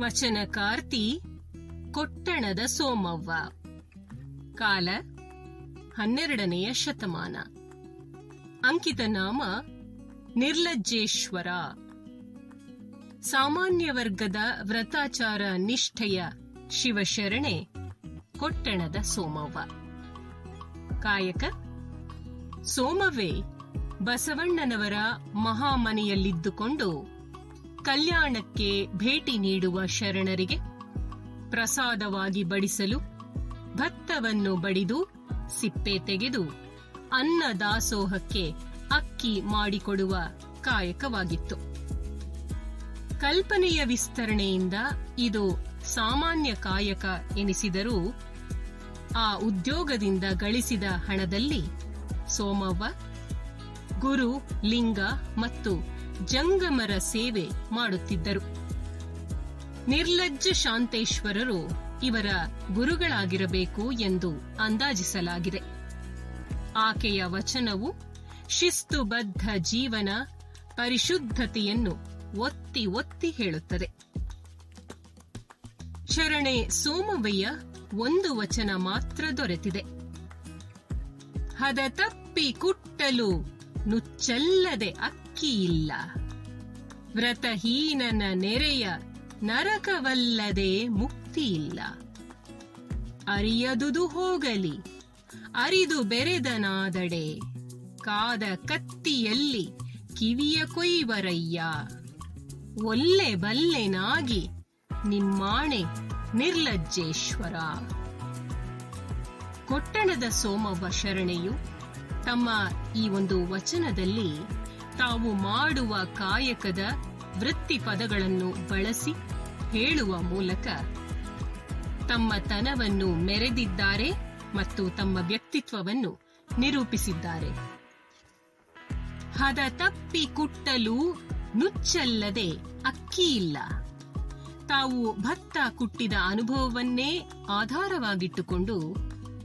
ವಚನಕಾರ್ತಿ, ಕೊಟ್ಟಣದ ಸೋಮವ್ವ. ಕಾಲ, ಹನ್ನೆರಡನೆಯ ಶತಮಾನ. ಅಂಕಿತ ನಾಮ, ನಿರ್ಲಜ್ಜೇಶ್ವರ. ಸಾಮಾನ್ಯ ವರ್ಗದ ವ್ರತಾಚಾರ ನಿಷ್ಠೆಯ ಶಿವಶರಣೆ, ಕೊಟ್ಟಣದ ಸೋಮವ್ವ. ಕಾಯಕ, ಸೋಮವೇ ಬಸವಣ್ಣನವರ ಮಹಾಮನೆಯಲ್ಲಿದ್ದುಕೊಂಡು ಕಲ್ಯಾಣಕ್ಕೆ ಭೇಟಿ ನೀಡುವ ಶರಣರಿಗೆ ಪ್ರಸಾದವಾಗಿ ಬಡಿಸಲು ಭತ್ತವನ್ನು ಬಡಿದು ಸಿಪ್ಪೆ ತೆಗೆದು ಅನ್ನ ದಾಸೋಹಕ್ಕೆ ಅಕ್ಕಿ ಮಾಡಿಕೊಡುವ ಕಾಯಕವಾಗಿತ್ತು. ಕಲ್ಪನೆಯ ವಿಸ್ತರಣೆಯಿಂದ ಇದು ಸಾಮಾನ್ಯ ಕಾಯಕ ಎನಿಸಿದರೂ ಆ ಉದ್ಯೋಗದಿಂದ ಗಳಿಸಿದ ಹಣದಲ್ಲಿ ಸೋಮವ್ವ, ಗುರು, ಲಿಂಗ ಮತ್ತು ಜಂಗಮರ ಸೇವೆ ಮಾಡುತ್ತಿದ್ದರು. ನಿರ್ಲಜ್ಜ ಶಾಂತೇಶ್ವರರು ಇವರ ಗುರುಗಳಾಗಿರಬೇಕು ಎಂದು ಅಂದಾಜಿಸಲಾಗಿದೆ. ಆಕೆಯ ವಚನವು ಶಿಸ್ತುಬದ್ಧ ಜೀವನ ಪರಿಶುದ್ಧತೆಯನ್ನು ಒತ್ತಿ ಒತ್ತಿ ಹೇಳುತ್ತದೆ. ಶರಣೆ ಸೋಮವಯ್ಯ ಒಂದು ವಚನ ಮಾತ್ರ ದೊರೆತಿದೆ. ಹದ ತಪ್ಪಿ ಕುಟ್ಟಲು ನುಚ್ಚಲ್ಲದೆ ಅಕ್ಕಿ ಇಲ್ಲ ವ್ರತಹೀನನ ನೆರೆಯ ನರಕವಲ್ಲದೆ ಮುಕ್ತಿ ಇಲ್ಲ ಅರಿಯದುದು ಹೋಗಲಿ, ಅರಿದು ಬೆರೆದನಾದಡೆ. ಕಾದ ಕತ್ತಿಯಲ್ಲಿ ಕಿವಿಯ ಕೊಯ್ವರಯ್ಯ. ಒಲ್ಲೆ ಬಲ್ಲೆನಾಗಿ ನಿಮ್ಮಾಣೆ ನಿರ್ಲಜ್ಜೇಶ್ವರ. ಕೊಟ್ಟಣದ ಸೋಮವ ಶರಣೆಯು ತಮ್ಮ ಈ ಒಂದು ವಚನದಲ್ಲಿ ತಾವು ಮಾಡುವ ಕಾಯಕದ ವೃತ್ತಿ ಪದಗಳನ್ನು ಬಳಸಿ ಹೇಳುವ ಮೂಲಕ ತಮ್ಮ ತನವನ್ನು ಮೆರೆದಿದ್ದಾರೆ ಮತ್ತು ತಮ್ಮ ವ್ಯಕ್ತಿತ್ವವನ್ನು ನಿರೂಪಿಸಿದ್ದಾರೆ. ಹದ ತಪ್ಪಿ ಕುಟ್ಟಲು ನುಚ್ಚಲ್ಲದೆ ಅಕ್ಕಿ ಇಲ್ಲ. ತಾವು ಭತ್ತ ಕುಟ್ಟಿದ ಅನುಭವವನ್ನೇ ಆಧಾರವಾಗಿಟ್ಟುಕೊಂಡು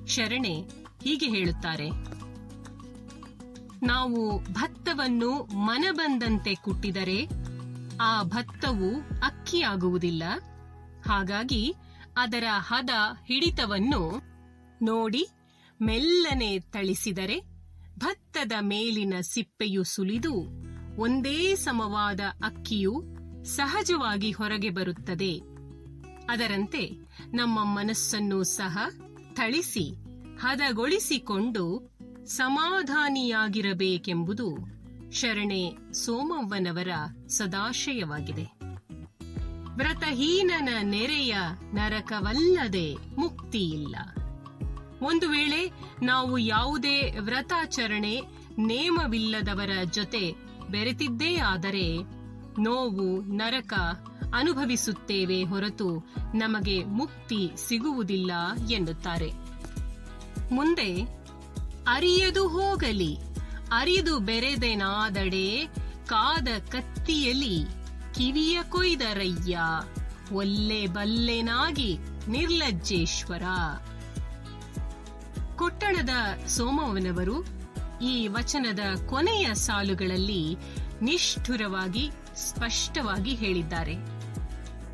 ಶರಣೆ ಹೀಗೆ ಹೇಳುತ್ತಾರೆ. ನಾವು ಭತ್ತವನ್ನು ಮನಬಂದಂತೆ ಕುಟ್ಟಿದರೆ ಆ ಭತ್ತವು ಅಕ್ಕಿಯಾಗುವುದಿಲ್ಲ. ಹಾಗಾಗಿ ಅದರ ಹದ ಹಿಡಿತವನ್ನು ನೋಡಿ ಮೆಲ್ಲನೆ ತಳಿಸಿದರೆ ಭತ್ತದ ಮೇಲಿನ ಸಿಪ್ಪೆಯು ಸುಲಿದು ಒಂದೇ ಸಮವಾದ ಅಕ್ಕಿಯು ಸಹಜವಾಗಿ ಹೊರಗೆ ಬರುತ್ತದೆ. ಅದರಂತೆ ನಮ್ಮ ಮನಸ್ಸನ್ನು ಸಹ ಥಳಿಸಿ ಹದಗೊಳಿಸಿಕೊಂಡು ಸಮಾಧಾನಿಯಾಗಿರಬೇಕೆಂಬುದು ಶರಣೆ ಸೋಮವ್ವನವರ ಸದಾಶಯವಾಗಿದೆ. ವ್ರತಹೀನನ ನೆರೆಯ ನರಕವಲ್ಲದೆ ಮುಕ್ತಿ ಇಲ್ಲ. ಒಂದು ವೇಳೆ ನಾವು ಯಾವುದೇ ವ್ರತಾಚರಣೆ ನೇಮವಿಲ್ಲದವರ ಜೊತೆ ಬೆರೆತಿದ್ದೇ ಆದರೆ ನೋವು, ನರಕ ಅನುಭವಿಸುತ್ತೇವೆ ಹೊರತು ನಮಗೆ ಮುಕ್ತಿ ಸಿಗುವುದಿಲ್ಲ ಎನ್ನುತ್ತಾರೆ. ಮುಂದೆ ಅರಿಯದು ಹೋಗಲಿ, ಅರಿದು ಬೆರೆದೆನಾದಡೆ ಕಾದ ಕತ್ತಿಯಲಿ ಕಿವಿಯ ಕೊಯ್ದರಯ್ಯ, ಒಲ್ಲೆ ಬಲ್ಲೆನಾಗಿ ನಿರ್ಲಜ್ಜೇಶ್ವರ. ಕೊಟ್ಟಣದ ಸೋಮವನವರು ಈ ವಚನದ ಕೊನೆಯ ಸಾಲುಗಳಲ್ಲಿ ನಿಷ್ಠುರವಾಗಿ, ಸ್ಪಷ್ಟವಾಗಿ ಹೇಳಿದ್ದಾರೆ.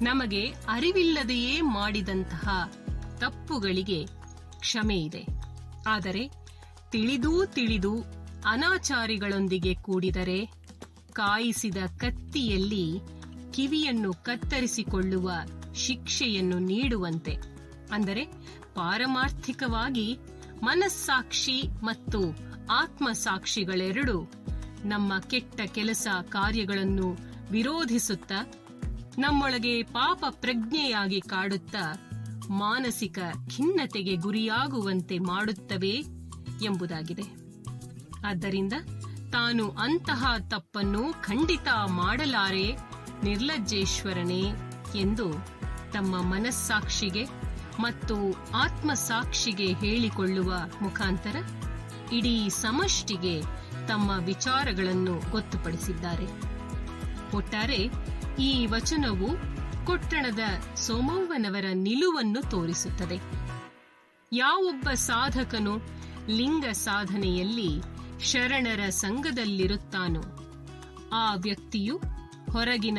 ನಮಗೆ ಅರಿವಿಲ್ಲದೆಯೇ ಮಾಡಿದಂತಹ ತಪ್ಪುಗಳಿಗೆ ಕ್ಷಮೆ ಇದೆ. ಆದರೆ ತಿಳಿದೂ ತಿಳಿದು ಅನಾಚಾರಿಗಳೊಂದಿಗೆ ಕೂಡಿದರೆ ಕಾಯಿಸಿದ ಕತ್ತಿಯಲ್ಲಿ ಕಿವಿಯನ್ನು ಕತ್ತರಿಸಿಕೊಳ್ಳುವ ಶಿಕ್ಷೆಯನ್ನು ನೀಡುವಂತೆ. ಅಂದರೆ ಪಾರಮಾರ್ಥಿಕವಾಗಿ ಮನಸ್ಸಾಕ್ಷಿ ಮತ್ತು ಆತ್ಮಸಾಕ್ಷಿಗಳೆರಡೂ ನಮ್ಮ ಕೆಟ್ಟ ಕೆಲಸ ಕಾರ್ಯಗಳನ್ನು ವಿರೋಧಿಸುತ್ತಾ, ನಮ್ಮೊಳಗೆ ಪಾಪ ಪ್ರಜ್ಞೆಯಾಗಿ ಕಾಡುತ್ತಾ ಮಾನಸಿಕ ಖಿನ್ನತೆಗೆ ಗುರಿಯಾಗುವಂತೆ ಮಾಡುತ್ತವೆ ಎಂಬುದಾಗಿದೆ. ಆದ್ದರಿಂದ ತಾನು ಅಂತಹ ತಪ್ಪನ್ನು ಖಂಡಿತ ಮಾಡಲಾರೆ ನಿರ್ಲಜ್ಜೇಶ್ವರನೇ ಎಂದು ತಮ್ಮ ಮನಸ್ಸಾಕ್ಷಿಗೆ ಮತ್ತು ಆತ್ಮಸಾಕ್ಷಿಗೆ ಹೇಳಿಕೊಳ್ಳುವ ಮುಖಾಂತರ ಇಡೀ ಸಮಷ್ಟಿಗೆ ತಮ್ಮ ವಿಚಾರಗಳನ್ನು ಗೊತ್ತುಪಡಿಸಿದ್ದಾರೆ. ಒಟ್ಟಾರೆ ಈ ವಚನವು ಕೊಟ್ಟಣದ ಸೋಮವ್ವನವರ ನಿಲುವನ್ನು ತೋರಿಸುತ್ತದೆ. ಯಾವೊಬ್ಬ ಸಾಧಕನು ಲಿಂಗ ಸಾಧನೆಯಲ್ಲಿ ಶರಣರ ಸಂಘದಲ್ಲಿರುತ್ತಾನು. ಆ ವ್ಯಕ್ತಿಯು ಹೊರಗಿನ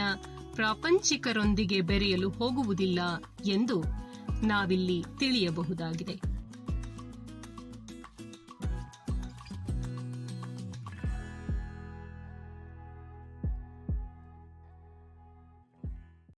ಪ್ರಾಪಂಚಿಕರೊಂದಿಗೆ ಬೆರೆಯಲು ಹೋಗುವುದಿಲ್ಲ ಎಂದು ನಾವಿಲ್ಲಿ ತಿಳಿಯಬಹುದಾಗಿದೆ.